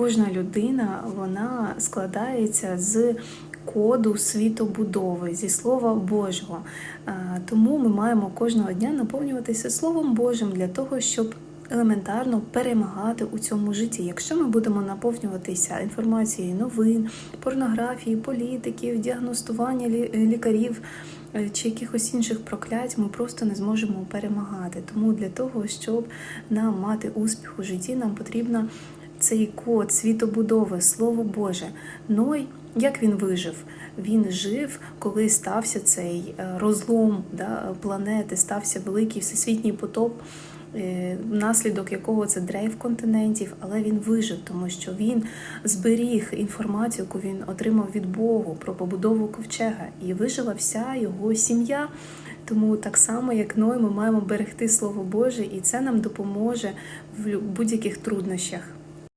кожна людина вона складається з коду світобудови, зі Слова Божого. Тому ми маємо кожного дня наповнюватися Словом Божим для того, щоб елементарно перемагати у цьому житті. Якщо ми будемо наповнюватися інформацією новин, порнографії, політиків, діагностування лікарів е, чи якихось інших проклять, ми просто не зможемо перемагати. Тому для того, щоб нам мати успіх у житті, нам потрібно цей код світобудови, Слово Боже. Ной, як він вижив? Він жив, коли стався цей е, розлом да, планети, стався великий всесвітній потоп, е, внаслідок якого це дрейф континентів, але він вижив, тому що він зберіг інформацію, яку він отримав від Богу про побудову ковчега, і вижила вся його сім'я. Тому так само, як Ной, ми маємо берегти Слово Боже, і це нам допоможе в будь-яких труднощах.